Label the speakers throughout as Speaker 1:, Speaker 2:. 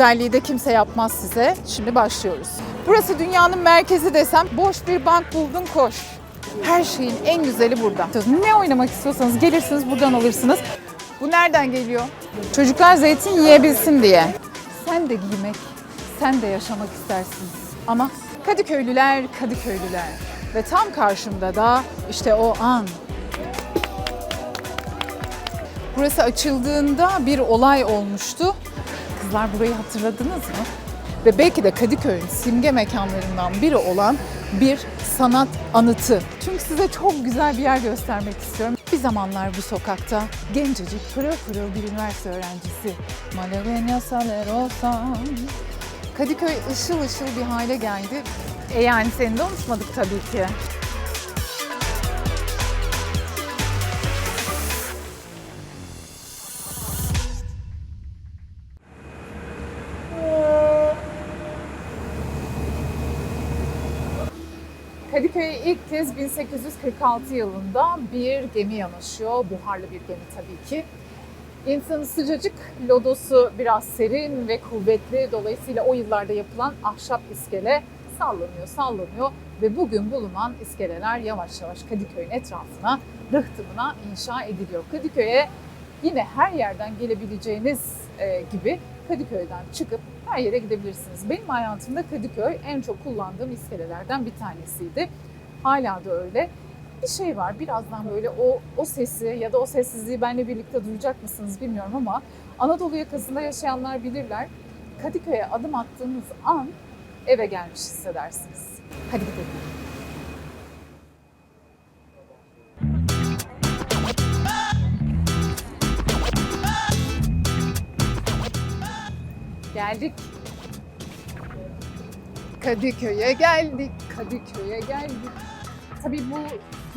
Speaker 1: güzelliği de kimse yapmaz size. Şimdi başlıyoruz. Burası dünyanın merkezi desem boş bir bank buldun koş. Her şeyin en güzeli burada. Ne oynamak istiyorsanız gelirsiniz buradan alırsınız. Bu nereden geliyor? Çocuklar zeytin yiyebilsin diye. Sen de giymek, sen de yaşamak istersin. Ama Kadıköylüler, Kadıköylüler. Ve tam karşımda da işte o an. Burası açıldığında bir olay olmuştu. Kızlar burayı hatırladınız mı? Ve belki de Kadıköy'ün simge mekanlarından biri olan bir sanat anıtı. Çünkü size çok güzel bir yer göstermek istiyorum. Bir zamanlar bu sokakta gencecik pırıl pırıl bir üniversite öğrencisi. Malavenya Salerosa. Kadıköy ışıl ışıl bir hale geldi. E yani seni de unutmadık tabii ki. İlk kez 1846 yılında bir gemi yanaşıyor. Buharlı bir gemi tabii ki. İnsanı sıcacık, lodosu biraz serin ve kuvvetli. Dolayısıyla o yıllarda yapılan ahşap iskele sallanıyor, sallanıyor ve bugün bulunan iskeleler yavaş yavaş Kadıköy'ün etrafına, rıhtımına inşa ediliyor. Kadıköy'e yine her yerden gelebileceğiniz e, gibi Kadıköy'den çıkıp her yere gidebilirsiniz. Benim hayatımda Kadıköy en çok kullandığım iskelelerden bir tanesiydi. Hala da öyle. Bir şey var birazdan böyle o, o sesi ya da o sessizliği benimle birlikte duyacak mısınız bilmiyorum ama Anadolu yakasında yaşayanlar bilirler. Kadıköy'e adım attığınız an eve gelmiş hissedersiniz. Hadi gidelim. Geldik. Kadıköy'e geldik. Kadıköy'e geldik. Tabii bu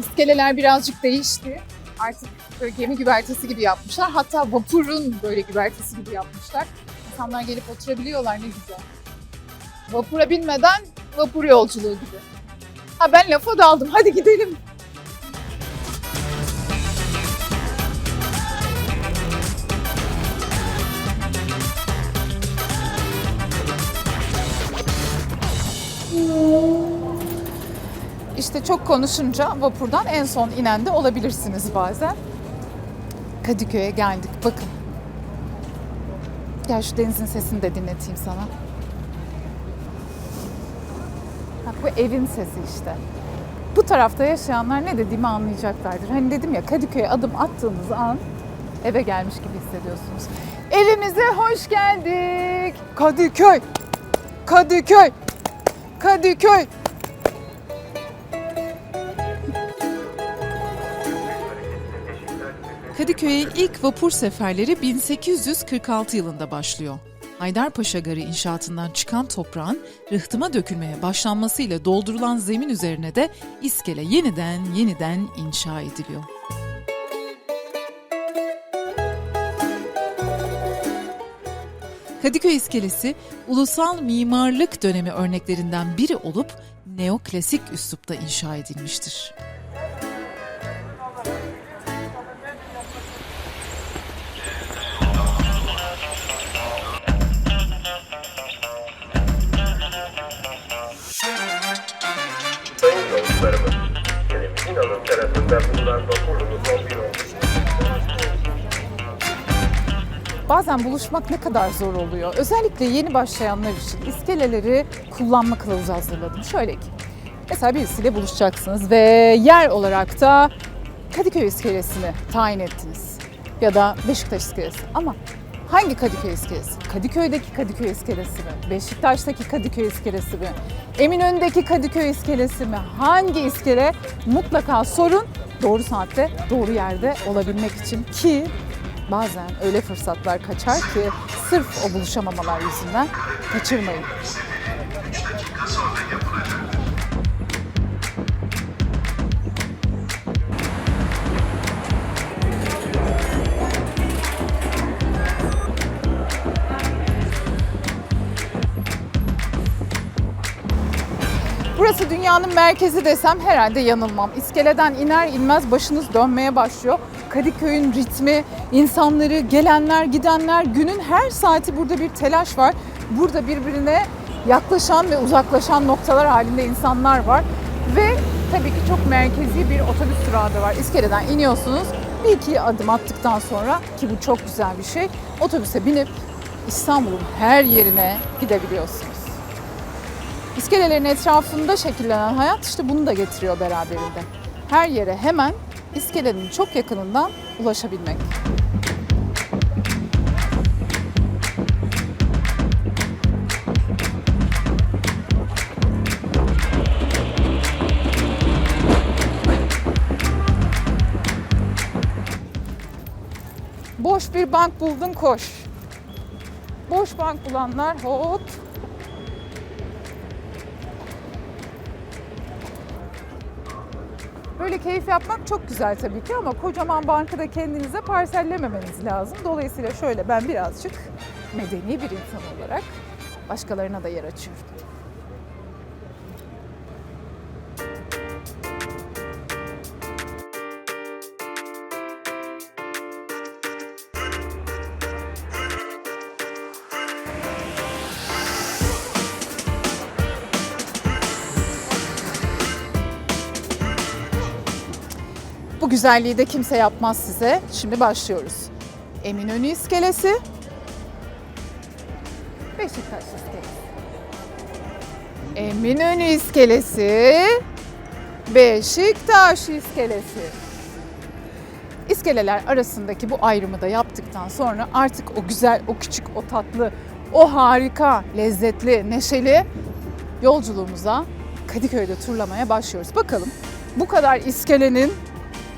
Speaker 1: iskeleler birazcık değişti. Artık böyle gemi güvertesi gibi yapmışlar. Hatta vapurun böyle güvertesi gibi yapmışlar. İnsanlar gelip oturabiliyorlar ne güzel. Vapura binmeden vapur yolculuğu gibi. Ha ben lafa daldım. Hadi gidelim. İşte çok konuşunca vapurdan en son inen de olabilirsiniz bazen. Kadıköy'e geldik. Bakın. Gel şu denizin sesini de dinleteyim sana. Bak bu evin sesi işte. Bu tarafta yaşayanlar ne dediğimi anlayacaklardır. Hani dedim ya Kadıköy'e adım attığınız an eve gelmiş gibi hissediyorsunuz. Evimize hoş geldik. Kadıköy. Kadıköy. Kadıköy.
Speaker 2: Kadıköy'e ilk vapur seferleri 1846 yılında başlıyor. Haydarpaşa Garı inşaatından çıkan toprağın rıhtıma dökülmeye başlanmasıyla doldurulan zemin üzerine de iskele yeniden yeniden inşa ediliyor. Kadıköy iskelesi ulusal mimarlık dönemi örneklerinden biri olup neoklasik üslupta inşa edilmiştir.
Speaker 3: Hanım tarafından bulunan bir olmuş.
Speaker 1: Bazen buluşmak ne kadar zor oluyor. Özellikle yeni başlayanlar için iskeleleri kullanma kılavuzu hazırladım. Şöyle ki, mesela birisiyle buluşacaksınız ve yer olarak da Kadıköy iskelesini tayin ettiniz. Ya da Beşiktaş iskelesi. Ama hangi Kadıköy iskelesi? Kadıköy'deki Kadıköy iskelesi mi? Beşiktaş'taki Kadıköy iskelesi mi? Eminönü'ndeki Kadıköy iskelesi mi? Hangi iskele? Mutlaka sorun. Doğru saatte, doğru yerde olabilmek için ki bazen öyle fırsatlar kaçar ki sırf o buluşamamalar yüzünden kaçırmayın. Dünyanın merkezi desem herhalde yanılmam. İskeleden iner inmez başınız dönmeye başlıyor. Kadıköy'ün ritmi, insanları, gelenler, gidenler, günün her saati burada bir telaş var. Burada birbirine yaklaşan ve uzaklaşan noktalar halinde insanlar var. Ve tabii ki çok merkezi bir otobüs durağı da var. İskeleden iniyorsunuz. Bir iki adım attıktan sonra ki bu çok güzel bir şey. Otobüse binip İstanbul'un her yerine gidebiliyorsunuz. İskelelerin etrafında şekillenen hayat işte bunu da getiriyor beraberinde. Her yere hemen iskelenin çok yakınından ulaşabilmek. Boş bir bank buldun koş. Boş bank bulanlar hop Böyle keyif yapmak çok güzel tabii ki ama kocaman bankada kendinize parsellememeniz lazım. Dolayısıyla şöyle ben birazcık medeni bir insan olarak başkalarına da yer açıyorum. Bu güzelliği de kimse yapmaz size. Şimdi başlıyoruz. Eminönü iskelesi. Beşiktaş iskelesi. Eminönü iskelesi. Beşiktaş iskelesi. İskeleler arasındaki bu ayrımı da yaptıktan sonra artık o güzel, o küçük, o tatlı, o harika, lezzetli, neşeli yolculuğumuza Kadıköy'de turlamaya başlıyoruz. Bakalım bu kadar iskelenin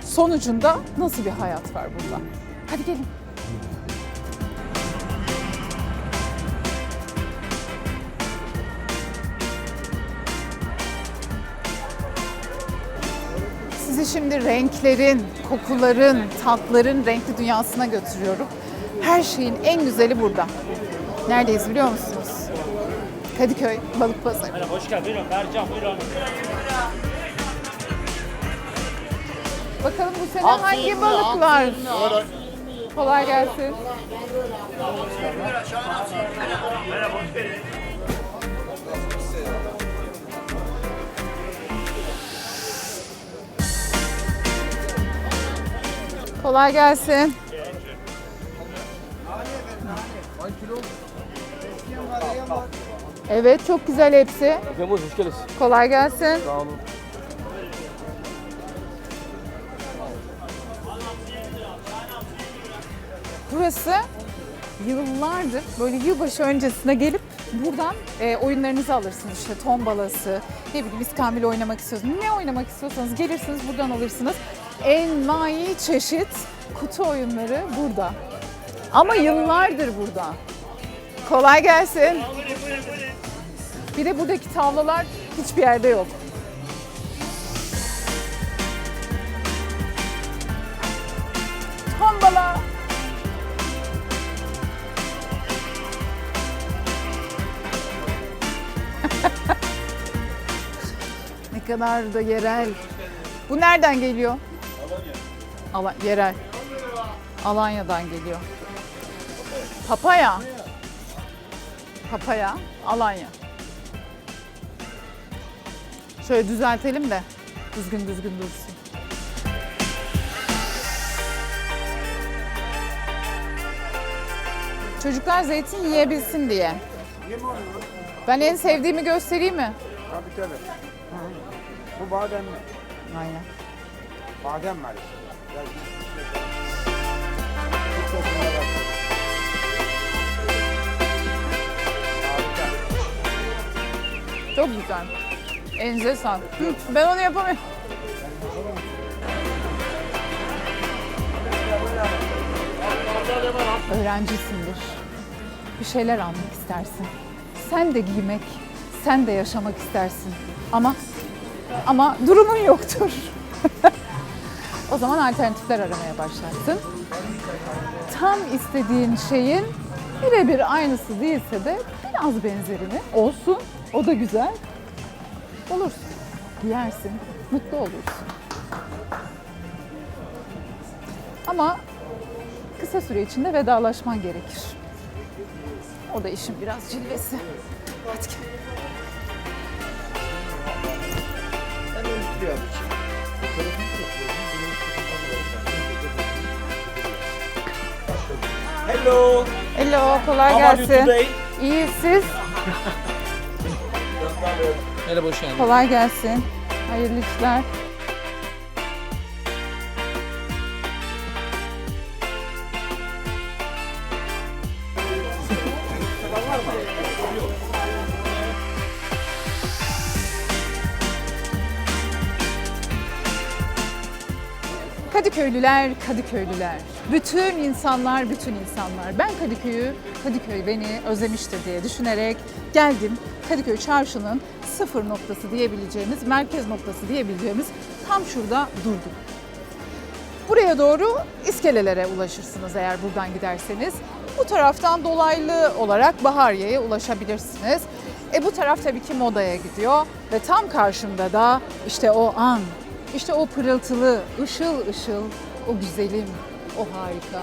Speaker 1: sonucunda nasıl bir hayat var burada? Hadi gelin. Sizi şimdi renklerin, kokuların, tatların renkli dünyasına götürüyorum. Her şeyin en güzeli burada. Neredeyiz biliyor musunuz? Kadıköy Balık Pazarı.
Speaker 4: Hoş geldin. Buyurun, Mercan, buyurun.
Speaker 1: Bakalım bu sene hangi balıklar? Kolay gelsin. Kolay gelsin. Evet çok güzel hepsi.
Speaker 4: Yavuz, hoş geldiniz.
Speaker 1: Kolay gelsin.
Speaker 4: Sağ olun.
Speaker 1: Burası yıllardır böyle yılbaşı öncesine gelip buradan e, oyunlarınızı alırsınız. İşte ton balası, ne bileyim iskambil oynamak istiyorsanız, ne oynamak istiyorsanız gelirsiniz buradan alırsınız. Envai çeşit kutu oyunları burada. Ama yıllardır burada. Kolay gelsin. Bir de buradaki tavlalar hiçbir yerde yok. Kadar da yerel. Bu nereden geliyor? Alanya. yerel. Alanya'dan geliyor. Papaya. Papaya, Alanya. Şöyle düzeltelim de düzgün düzgün dursun. Çocuklar zeytin yiyebilsin diye. Ben en sevdiğimi göstereyim mi?
Speaker 5: Tabii tabii. Bu bademli.
Speaker 1: Aynen.
Speaker 5: Badem. Gel. Bu tadına bak. Harika.
Speaker 1: Çok güzel. Elinize sağlık. Hı, Ben onu yapamıyorum. Öğrencisindir. Bir şeyler almak istersin. Sen de giymek, sen de yaşamak istersin. Ama ama durumun yoktur. o zaman alternatifler aramaya başlarsın. Tam istediğin şeyin birebir aynısı değilse de biraz benzerini olsun. O da güzel. Olursun. Giyersin. Mutlu olursun. Ama kısa süre içinde vedalaşman gerekir. O da işin biraz cilvesi. Hadi gel.
Speaker 4: Hello.
Speaker 1: Hello, kolay
Speaker 4: How
Speaker 1: gelsin. İyi siz?
Speaker 6: Merhaba hoş geldiniz.
Speaker 1: Kolay gelsin. Hayırlı işler. Kadıköylüler, Kadıköylüler. Bütün insanlar, bütün insanlar. Ben Kadıköy'ü, Kadıköy beni özlemiştir diye düşünerek geldim. Kadıköy çarşının sıfır noktası diyebileceğimiz, merkez noktası diyebileceğimiz tam şurada durdum. Buraya doğru iskelelere ulaşırsınız eğer buradan giderseniz. Bu taraftan dolaylı olarak Bahariye'ye ulaşabilirsiniz. E bu taraf tabii ki modaya gidiyor ve tam karşımda da işte o an, işte o pırıltılı, ışıl ışıl, o güzelim, o harika.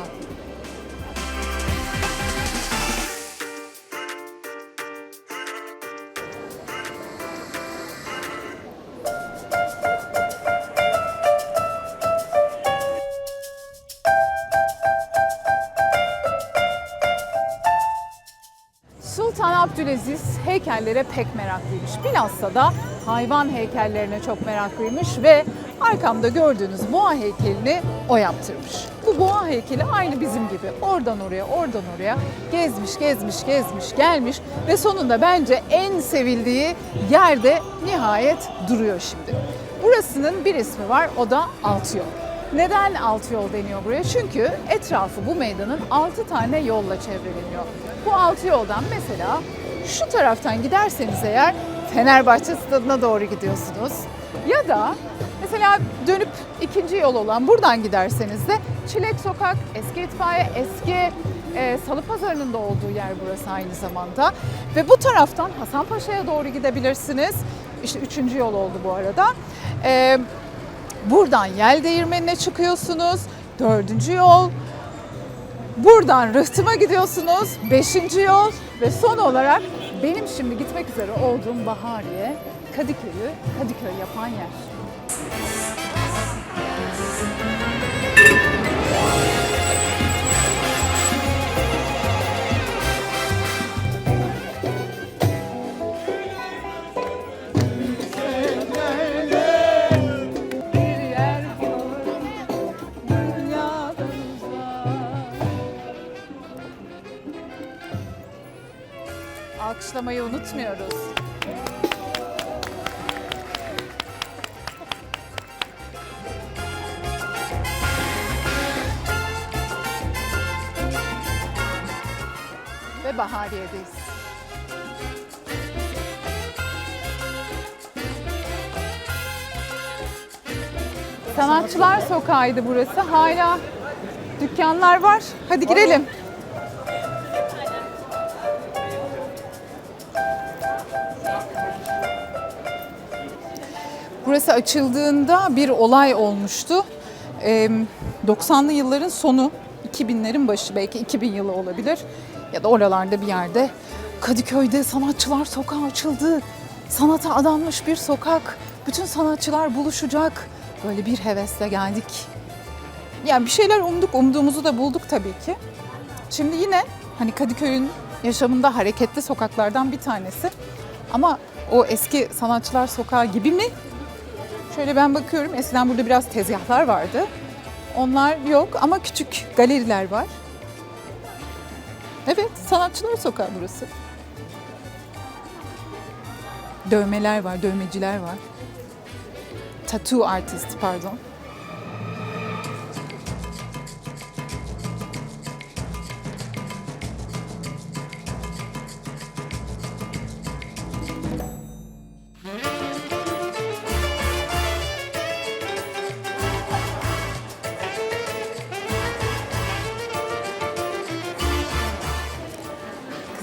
Speaker 1: Sultan Abdülaziz heykellere pek meraklıymış. Bilhassa da hayvan heykellerine çok meraklıymış ve arkamda gördüğünüz boğa heykelini o yaptırmış. Bu boğa heykeli aynı bizim gibi oradan oraya oradan oraya gezmiş gezmiş gezmiş gelmiş ve sonunda bence en sevildiği yerde nihayet duruyor şimdi. Burasının bir ismi var o da Altıyol. Neden altı yol deniyor buraya? Çünkü etrafı bu meydanın altı tane yolla çevreleniyor. Bu altı yoldan mesela şu taraftan giderseniz eğer Fenerbahçe stadına doğru gidiyorsunuz. Ya da mesela dönüp ikinci yol olan buradan giderseniz de Çilek Sokak, eski itfaiye, eski e, Salı Pazarı'nın da olduğu yer burası aynı zamanda. Ve bu taraftan Hasanpaşa'ya doğru gidebilirsiniz. İşte üçüncü yol oldu bu arada. E, Buradan yel değirmenine çıkıyorsunuz. Dördüncü yol. Buradan rıhtıma gidiyorsunuz. Beşinci yol. Ve son olarak benim şimdi gitmek üzere olduğum Bahariye, Kadıköy'ü Kadıköy yapan yer. Alkışlamayı unutmuyoruz. Ve Bahariye'deyiz. Sanatçılar Sokağı'ydı burası. Hala dükkanlar var. Hadi girelim. Burası açıldığında bir olay olmuştu. Ee, 90'lı yılların sonu, 2000'lerin başı belki 2000 yılı olabilir. Ya da oralarda bir yerde Kadıköy'de sanatçılar sokağı açıldı. Sanata adanmış bir sokak. Bütün sanatçılar buluşacak. Böyle bir hevesle geldik. Yani bir şeyler umduk, umduğumuzu da bulduk tabii ki. Şimdi yine hani Kadıköy'ün yaşamında hareketli sokaklardan bir tanesi. Ama o eski sanatçılar sokağı gibi mi? Şöyle ben bakıyorum. Eskiden burada biraz tezgahlar vardı. Onlar yok ama küçük galeriler var. Evet, sanatçılar sokağı burası. Dövmeler var, dövmeciler var. Tattoo artist pardon.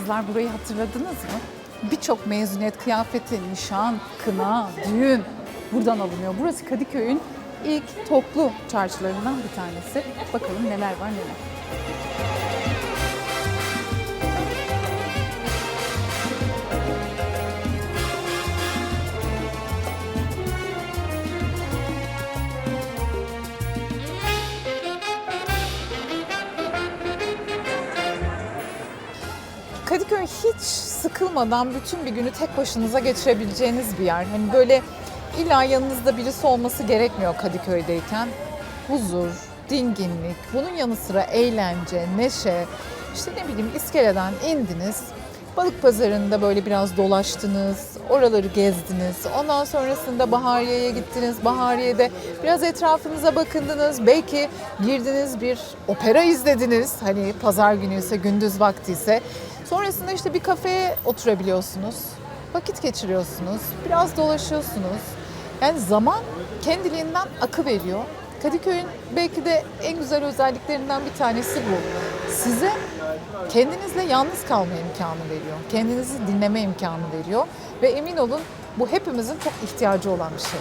Speaker 1: Kızlar burayı hatırladınız mı? Birçok mezuniyet kıyafeti, nişan, kına, düğün buradan alınıyor. Burası Kadıköy'ün ilk toplu çarşılarından bir tanesi. Bakalım neler var neler. Kadıköy hiç sıkılmadan bütün bir günü tek başınıza geçirebileceğiniz bir yer. Hani böyle illa yanınızda birisi olması gerekmiyor Kadıköy'deyken. Huzur, dinginlik, bunun yanı sıra eğlence, neşe. İşte ne bileyim iskeleden indiniz. Balık pazarında böyle biraz dolaştınız, oraları gezdiniz. Ondan sonrasında Bahariye'ye gittiniz. Bahariye'de biraz etrafınıza bakındınız. Belki girdiniz bir opera izlediniz. Hani pazar günü ise gündüz vakti ise. Sonrasında işte bir kafeye oturabiliyorsunuz. Vakit geçiriyorsunuz. Biraz dolaşıyorsunuz. Yani zaman kendiliğinden akı veriyor. Kadıköy'ün belki de en güzel özelliklerinden bir tanesi bu. Size kendinizle yalnız kalma imkanı veriyor. Kendinizi dinleme imkanı veriyor. Ve emin olun bu hepimizin çok ihtiyacı olan bir şey.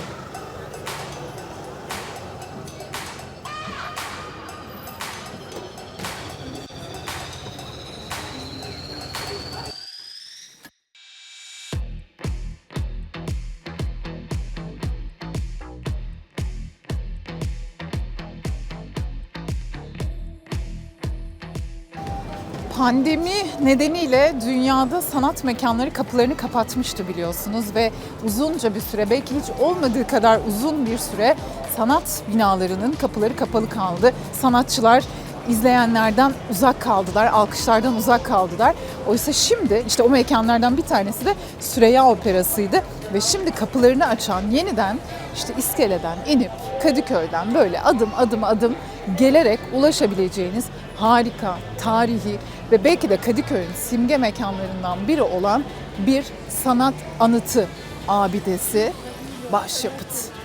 Speaker 1: Pandemi nedeniyle dünyada sanat mekanları kapılarını kapatmıştı biliyorsunuz ve uzunca bir süre belki hiç olmadığı kadar uzun bir süre sanat binalarının kapıları kapalı kaldı. Sanatçılar izleyenlerden uzak kaldılar, alkışlardan uzak kaldılar. Oysa şimdi işte o mekanlardan bir tanesi de Süreyya Operası'ydı ve şimdi kapılarını açan yeniden işte iskeleden inip Kadıköy'den böyle adım adım adım gelerek ulaşabileceğiniz harika, tarihi ve belki de Kadıköy'ün simge mekanlarından biri olan bir sanat anıtı abidesi başyapıt.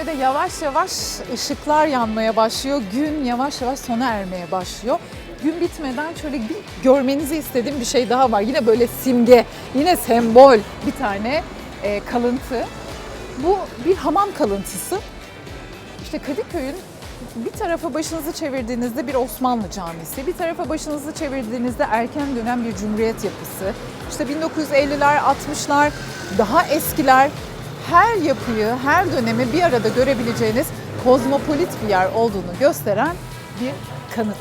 Speaker 1: Kadıköy'de yavaş yavaş ışıklar yanmaya başlıyor. Gün yavaş yavaş sona ermeye başlıyor. Gün bitmeden şöyle bir görmenizi istediğim bir şey daha var. Yine böyle simge, yine sembol bir tane e, kalıntı. Bu bir hamam kalıntısı. İşte Kadıköy'ün bir tarafa başınızı çevirdiğinizde bir Osmanlı camisi, bir tarafa başınızı çevirdiğinizde erken dönem bir cumhuriyet yapısı. İşte 1950'ler, 60'lar, daha eskiler her yapıyı, her dönemi bir arada görebileceğiniz kozmopolit bir yer olduğunu gösteren bir kanıt.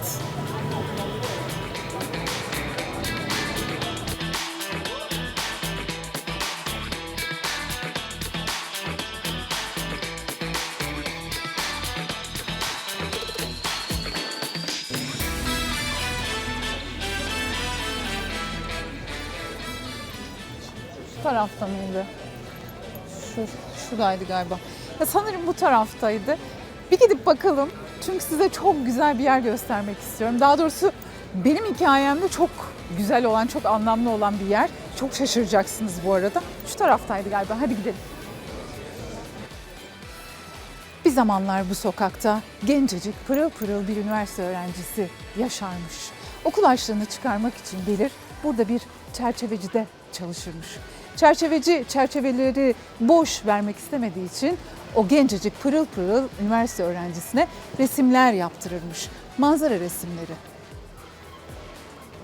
Speaker 1: Tarafta mıydı? Şu, şuradaydı galiba. Ya sanırım bu taraftaydı. Bir gidip bakalım. Çünkü size çok güzel bir yer göstermek istiyorum. Daha doğrusu benim hikayemde çok güzel olan, çok anlamlı olan bir yer. Çok şaşıracaksınız bu arada. Şu taraftaydı galiba. Hadi gidelim. Bir zamanlar bu sokakta gencecik pırıl pırıl bir üniversite öğrencisi yaşarmış. Okul harçlığını çıkarmak için gelir burada bir çerçevecide çalışırmış. Çerçeveci çerçeveleri boş vermek istemediği için o gencecik pırıl pırıl üniversite öğrencisine resimler yaptırırmış. Manzara resimleri.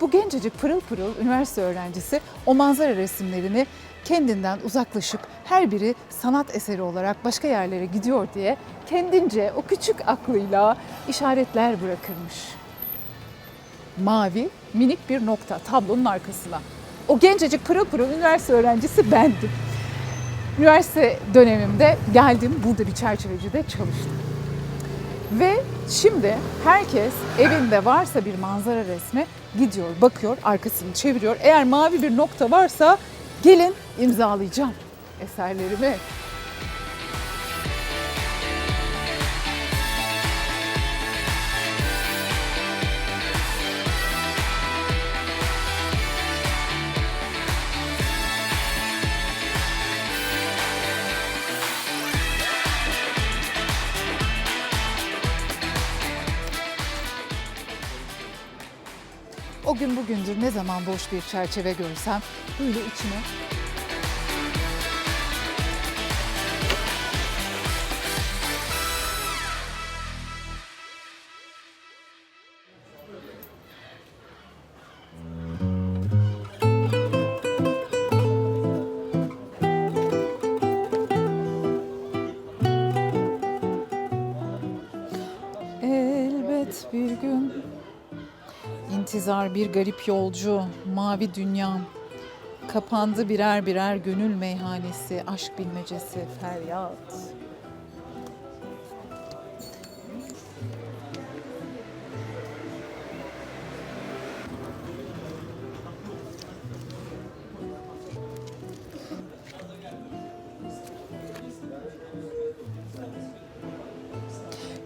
Speaker 1: Bu gencecik pırıl pırıl üniversite öğrencisi o manzara resimlerini kendinden uzaklaşıp her biri sanat eseri olarak başka yerlere gidiyor diye kendince o küçük aklıyla işaretler bırakırmış. Mavi minik bir nokta tablonun arkasına. O gencecik pırıl pırıl üniversite öğrencisi bendim. Üniversite dönemimde geldim burada bir çerçevecide çalıştım. Ve şimdi herkes evinde varsa bir manzara resmi gidiyor, bakıyor, arkasını çeviriyor. Eğer mavi bir nokta varsa gelin imzalayacağım eserlerimi. Gün bugündür ne zaman boş bir çerçeve görsem böyle içime Elbet bir gün İntizar bir garip yolcu, mavi dünyam. Kapandı birer birer gönül meyhanesi, aşk bilmecesi, feryat.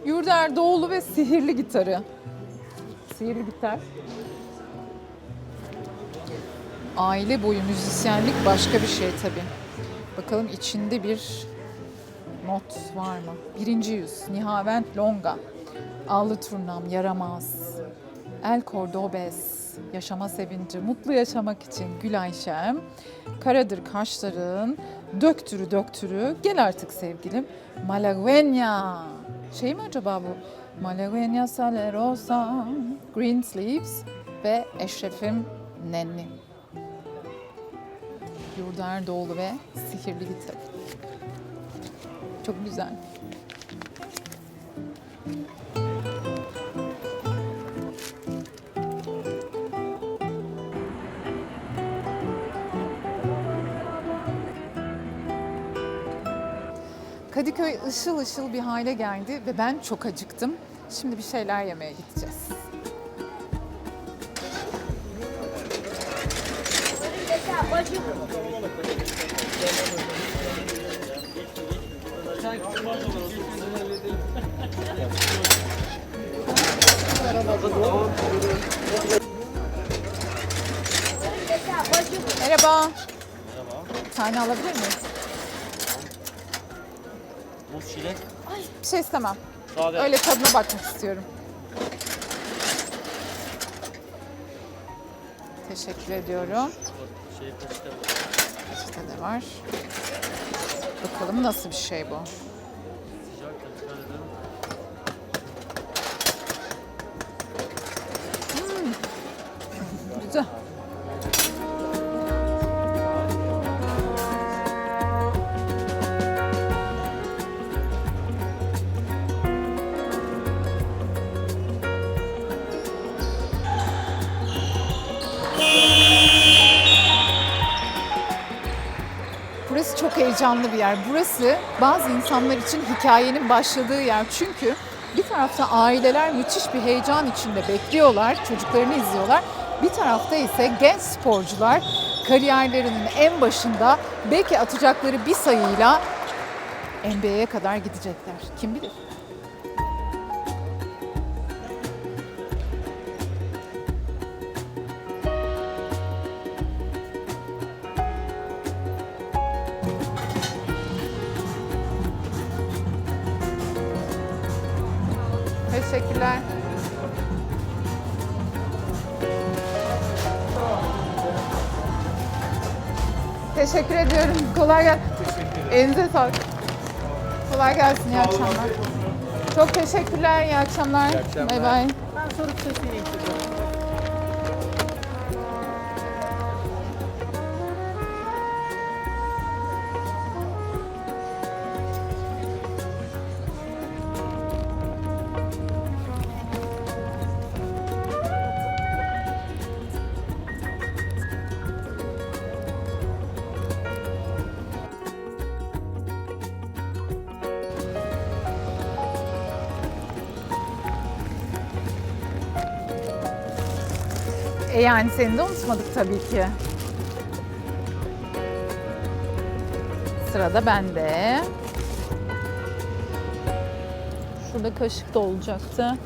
Speaker 1: Yurder Doğulu ve sihirli gitarı. Sihirli gitar. Aile boyu müzisyenlik başka bir şey tabii. Bakalım içinde bir not var mı? Birinci yüz, Nihavent Longa. Allı turnam yaramaz. El Cordobes, yaşama sevinci, mutlu yaşamak için Gül Ayşem. Karadır kaşların, döktürü döktürü, gel artık sevgilim. Malagueña. Şey mi acaba bu? Malagueña Salerosa, Green Sleeves ve Eşref'im Nenni. Yurda Erdoğlu ve Sihirli Gitar. Çok güzel. Kadıköy ışıl ışıl bir hale geldi ve ben çok acıktım. Şimdi bir şeyler yemeye gideceğiz. Merhaba. Bir tane alabilir miyiz?
Speaker 4: Muz çilek.
Speaker 1: Bir şey istemem.
Speaker 4: Sade.
Speaker 1: Öyle tadına bakmak istiyorum. Teşekkür ediyorum.
Speaker 4: Şey peçete bu.
Speaker 1: İşte de var. Bakalım nasıl bir şey bu. Heyecanlı bir yer. Burası bazı insanlar için hikayenin başladığı yer. Çünkü bir tarafta aileler müthiş bir heyecan içinde bekliyorlar, çocuklarını izliyorlar. Bir tarafta ise genç sporcular kariyerlerinin en başında belki atacakları bir sayıyla NBA'ye kadar gidecekler. Kim bilir? Teşekkürler. Teşekkür ediyorum. Kolay gelsin. Elinize sağlık. Kolay gelsin. İyi akşamlar. Çok teşekkürler. İyi akşamlar. Bay bay. E yani seni de unutmadık tabii ki. Sırada bende. Şurada kaşık da olacaktı.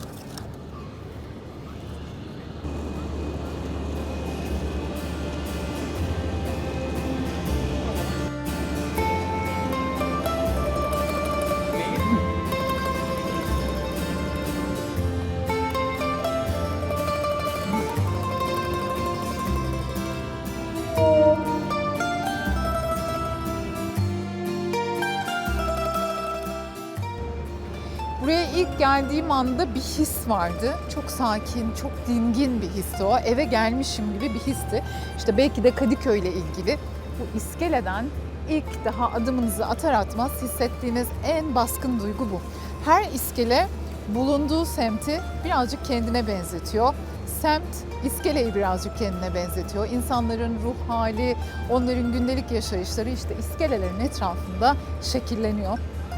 Speaker 1: Geldiğim anda bir his vardı. Çok sakin, çok dingin bir histi o. Eve gelmişim gibi bir histi. İşte belki de Kadıköy ile ilgili bu iskeleden ilk daha adımınızı atar atmaz hissettiğiniz en baskın duygu bu. Her iskele bulunduğu semti birazcık kendine benzetiyor. Semt iskeleyi birazcık kendine benzetiyor. İnsanların ruh hali, onların gündelik yaşayışları işte iskelelerin etrafında şekilleniyor.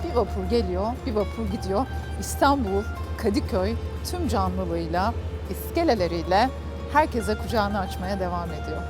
Speaker 1: Bir vapur geliyor, bir vapur gidiyor. İstanbul, Kadıköy tüm canlılığıyla, iskeleleriyle herkese kucağını açmaya devam ediyor.